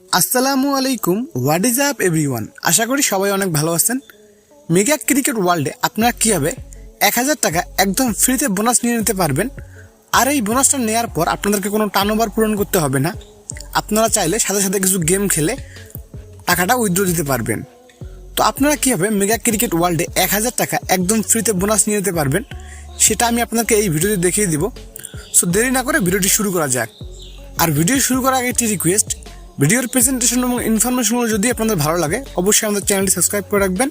আসসালামু আলাইকুম what is up everyone আশা করি সবাই অনেক ভালো আছেন। মেগা ক্রিকেট ওয়ার্ল্ডে আপনারা কীভাবে এক হাজার টাকা একদম ফ্রিতে বোনাস নিয়ে নিতে পারবেন? আর এই বোনাসটা নেওয়ার পর আপনাদেরকে কোনো টার্নওভার পূরণ করতে হবে না। আপনারা চাইলে সাথে সাথে কিছু গেম খেলে টাকাটা উইথড্র দিতে পারবেন। তো আপনারা কীভাবে মেগা ক্রিকেট ওয়ার্ল্ডে এক হাজার টাকা একদম ফ্রিতে বোনাস নিয়ে নিতে পারবেন, সেটা আমি আপনাকে এই ভিডিওতে দেখিয়ে দিব। সো দেরি না করে ভিডিওটি শুরু করা যাক। আর ভিডিও শুরু করার আগে একটি রিকোয়েস্ট ভিডিওর প্রেজেন্টেশন এবং ইনফরমেশনগুলো যদি আপনাদের ভালো লাগে, অবশ্যই আমাদের চ্যানেলটি সাবস্ক্রাইব করে রাখবেন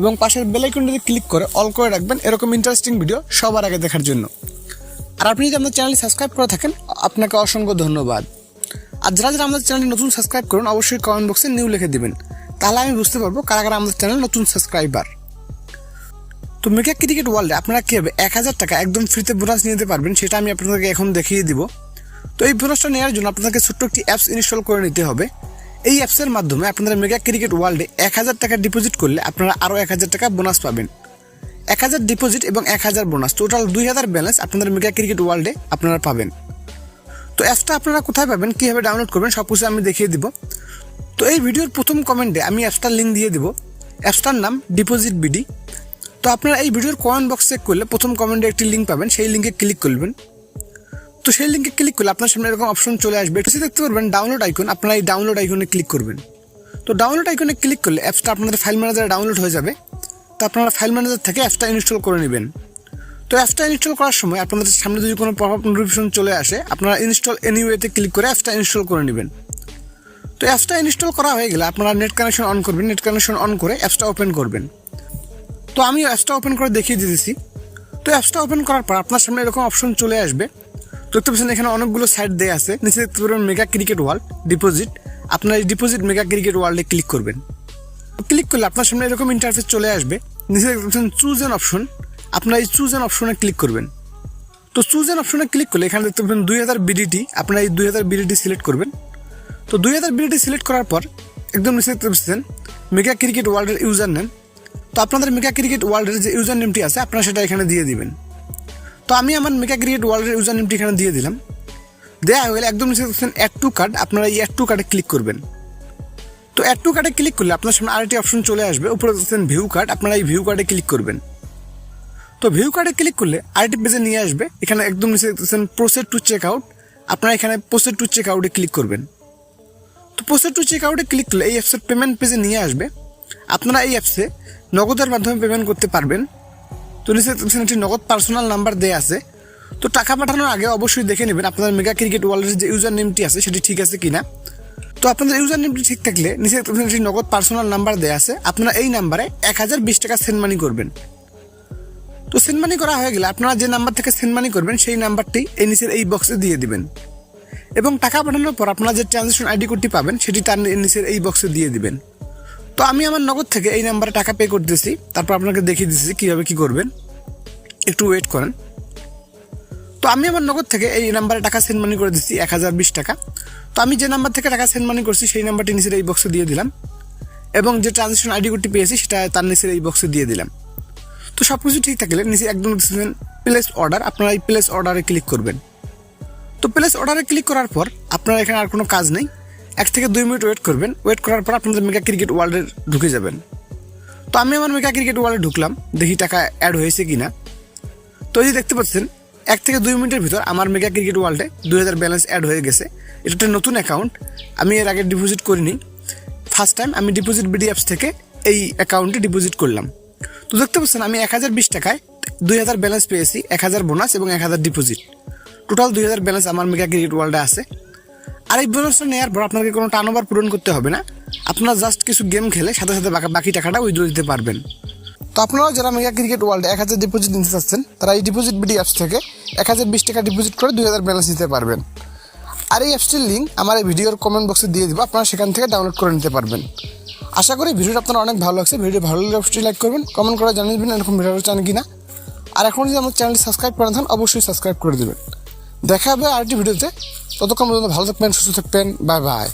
এবং পাশের বেল আইকনটিতে ক্লিক করে অল করে রাখবেন এরকম ইন্টারেস্টিং ভিডিও সবার আগে দেখার জন্য। আর আপনি যদি আমাদের চ্যানেলটি সাবস্ক্রাইব করে থাকেন, আপনাকে অসংখ্য ধন্যবাদ। আর যারা যারা আমাদের চ্যানেলটি নতুন সাবস্ক্রাইব করুন, অবশ্যই কমেন্ট বক্সে নিউ লিখে দেবেন। তাহলে আমি বুঝতে পারব কারা কারা আমাদের চ্যানেল নতুন সাবস্ক্রাইবার তো মেগা ক্রিকেট ওয়ার্ল্ডে আপনারা কীভাবে এক হাজার টাকা একদম ফ্রিতে বোনাস নিতে পারবেন, সেটা আমি আপনাদেরকে এখন দেখিয়ে দিব। তো এই বোনাসটা নেওয়ার জন্য আপনাকে ছোট্ট একটি অ্যাপস ইনস্টল করে নিতে হবে। এই অ্যাপসের মাধ্যমে আপনারা মেগা ক্রিকেট ওয়ার্ল্ডে এক হাজার টাকা ডিপোজিট করলে আপনারা আরও এক হাজার টাকা বোনাস পাবেন। এক হাজার ডিপোজিট এবং এক হাজার বোনাস টোটাল দুই হাজার ব্যালেন্স আপনাদের মেগা ক্রিকেট ওয়ার্ল্ডে আপনারা পাবেন। তো অ্যাপসটা আপনারা কোথায় পাবেন, কীভাবে ডাউনলোড করবেন, সব কিছু আমি দেখিয়ে দিব। তো এই ভিডিওর প্রথম কমেন্টে আমি অ্যাপসটার লিঙ্ক দিয়ে দিব। অ্যাপসটার নাম ডিপোজিট বিডি তো আপনারা এই ভিডিওর কমেন্ট বক্স চেক করলে প্রথম কমেন্টে একটি লিঙ্ক পাবেন, সেই লিঙ্কে ক্লিক করবেন। তো সেই লিঙ্কে ক্লিক করলে আপনার সামনে এরকম অপশন চলে আসবে। একটু দেখতে পারবেন ডাউনলোড আইকন আপনারা এই ডাউনলোড আইকনে ক্লিক করবেন। তো ডাউনলোড আইকনে ক্লিক করলে অ্যাপসটা আপনাদের ফাইল ম্যানেজারে ডাউনলোড হয়ে যাবে। তো আপনারা ফাইল ম্যানেজার থেকে অ্যাপসটা ইনস্টল করে নেবেন। তো অ্যাপসটা ইনস্টল করার সময় আপনাদের সামনে যদি কোনো পপ নোটিফিকেশন চলে আসে, আপনারা ইনস্টল এনিওয়েতে ক্লিক করে অ্যাপসটা ইনস্টল করে নেবেন। তো অ্যাপসটা ইনস্টল করা হয়ে গেলে আপনারা নেট কানেকশন অন করবেন নেট কানেকশন অন করে অ্যাপসটা ওপেন করবেন। তো আমি অ্যাপসটা ওপেন করে দেখিয়ে দিতেছি। তো অ্যাপসটা ওপেন করার পর আপনার সামনে এরকম অপশন চলে আসবে। দেখতে পাচ্ছেন এখানে অনেকগুলো সাইট দেওয়া আছে। নিচে দেখতে পারবেন মেগা ক্রিকেট ওয়ার্ল্ড ডিপোজিট আপনার এই ডিপোজিট মেগা ক্রিকেট ওয়ার্ল্ডে ক্লিক করবেন। ক্লিক করলে আপনার সামনে এরকম ইন্টারফেস চলে আসবে। নিচে দেখতে পাচ্ছেন চুজ এন অপশন আপনার এই চুজ এন অপশনে ক্লিক করবেন। তো চুজ এন অপশনে ক্লিক করলে এখানে দেখতে পাবেন দুই হাজার বিডিটি আপনার এই দুই হাজার বিডিটি সিলেক্ট করবেন। তো দুই হাজার বিডিটি সিলেক্ট করার পর একদম নিচে দেখতে পাচ্ছেন মেগা ক্রিকেট ওয়ার্ল্ডের ইউজার নেন তো আপনাদের মেগা ক্রিকেট ওয়ার্ল্ডের যে ইউজার নেমটি আছে, আপনারা সেটা এখানে দিয়ে দিবেন। তো আমি আমার মেকা ক্রিকেট ওয়ার্ল্ডের ইউজার নেমটি এখানে দিয়ে দিলাম। দেওয়া হয়ে গেলে একদম নিচে দেখছেন অ্যাড টু কার্ড আপনারা এই অ্যাড টু কার্ডে ক্লিক করবেন। তো অ্যাড টু কার্ডে ক্লিক করলে আপনার সামনে আরেকটি অপশন চলে আসবে, উপরে দেখছেন ভিউ কার্ড আপনারা এই ভিউ কার্ডে ক্লিক করবেন। তো ভিউ কার্ডে ক্লিক করলে আরেকটি পেজে নিয়ে আসবে, এখানে একদম নিচে দেখতেছেন প্রসেড টু চেক আউট আপনারা এখানে প্রসেড টু চেক আউটে ক্লিক করবেন। তো প্রসেড টু চেক আউটে ক্লিক করলে এই অ্যাপসের পেমেন্ট পেজে নিয়ে আসবে। আপনারা এই অ্যাপসে নগদের মাধ্যমে পেমেন্ট করতে পারবেন। তো নিচে একটি নগদ পার্সোনাল নাম্বার দেওয়া আছে। তো টাকা পাঠানোর আগে অবশ্যই দেখে নেবেন আপনার মেগা ক্রিকেট ওয়ার্ল্ডের যে ইউজার নেমটি আছে, সেটি ঠিক আছে কিনা। তো আপনাদের ইউজার নেমটি ঠিক থাকলে নিচে একটি নগদ পার্সোনাল নাম্বার দেওয়া আছে। আপনারা এই নাম্বারে এক হাজার বিশ টাকা সেন্ড মানি করবেন। তো সেন্ড মানি করা হয়ে গেলে আপনারা যে নাম্বার থেকে সেন্ড মানি করবেন, সেই নাম্বারটি এই নিচের এই বক্সে দিয়ে দিবেন। এবং টাকা পাঠানোর পর আপনারা যে ট্রানজেকশন আইডি কোডটি পাবেন, সেটি তার নিচের এই বক্সে দিয়ে দিবেন। তো আমি আমার নগদ থেকে এই নাম্বারে টাকা পে করে দিয়েছি তারপর আপনাকে দেখিয়ে দিচ্ছি কীভাবে কী করবেন। একটু ওয়েট করেন। তো আমি আমার নগদ থেকে এই নাম্বারে টাকা সেন্ড মানি করে দিচ্ছি এক হাজার বিশ টাকা। তো আমি যে নাম্বার থেকে টাকা সেন্ড মানি করছি, সেই নাম্বারটি নিচের এই বক্সে দিয়ে দিলাম। এবং যে ট্রানজেকশন আইডি কোডটি পেয়েছি, সেটা তার নিচের এই বক্সে দিয়ে দিলাম। তো সব কিছু ঠিক থাকলে নিচে একদম প্লেস অর্ডার আপনারা এই প্লেস অর্ডারে ক্লিক করবেন। তো প্লেস অর্ডারে ক্লিক করার পর আপনারা এখানে আর কোনো কাজ নেই। এক থেকে দুই মিনিট ওয়েট করবেন। ওয়েট করার পর আপনাদের মেগা ক্রিকেট ওয়ার্ল্ডে ঢুকে যাবেন। তো আমি আমার মেগা ক্রিকেট ওয়ার্ল্ডে ঢুকলাম, দেখি টাকা অ্যাড হয়েছে কি না তো এই যে দেখতে পাচ্ছেন, এক থেকে দুই মিনিটের ভিতর আমার মেগা ক্রিকেট ওয়ার্ল্ডে দুই হাজার ব্যালেন্স অ্যাড হয়ে গেছে। এটা একটা নতুন অ্যাকাউন্ট আমি এর আগে ডিপোজিট করিনি। ফার্স্ট টাইম আমি ডিপোজিট বিডি অ্যাপস থেকে এই অ্যাকাউন্টে ডিপোজিট করলাম। তো দেখতে পাচ্ছেন, আমি এক হাজার বিশ টাকায় দুই হাজার ব্যালেন্স পেয়েছি, এক হাজার বোনাস এবং এক হাজার ডিপোজিট টোটাল দুই হাজার ব্যালেন্স আমার মেগা ক্রিকেট ওয়ার্ল্ডে আছে। আর এই বোনাসটা নেওয়ার পর আপনাকে কোনো টার্নওভার পূরণ করতে হবে না। আপনারা জাস্ট কিছু গেম খেলে সাথে সাথে বাকি- টাকাটা উইথড্র দিতে পারবেন। তো আপনারাও যারা মেগা ক্রিকেট ওয়ার্ল্ডে এক হাজার ডিপোজিট নিতে চাচ্ছেন, তারা এই ডিপোজিট বিডি অ্যাপস থেকে এক হাজার বিশ টাকা ডিপোজিট করে দুই হাজার ব্যালেন্স দিতে পারবেন। আর এই অ্যাপসটির লিঙ্ক আমার এই ভিডিওর কমেন্ট বক্সে দিয়ে দিব, আপনারা সেখান থেকে ডাউনলোড করে নিতে পারবেন। আশা করি ভিডিওটা আপনার অনেক ভালো লাগছে ভিডিও ভালো লাগলে অবশ্যই লাইক করবেন কমেন্ট করে জানিয়ে দেবেন এরকম ভিডিও চান কি না আর এখন যদি আমার চ্যানেলটি সাবস্ক্রাইব করে থাকেন অবশ্যই সাবস্ক্রাইব করে দেবেন। দেখা হবে আরেকটি ভিডিওতে ততক্ষণ পর্যন্ত ভালো থাকবেন সুস্থ থাকবেন বাই বাই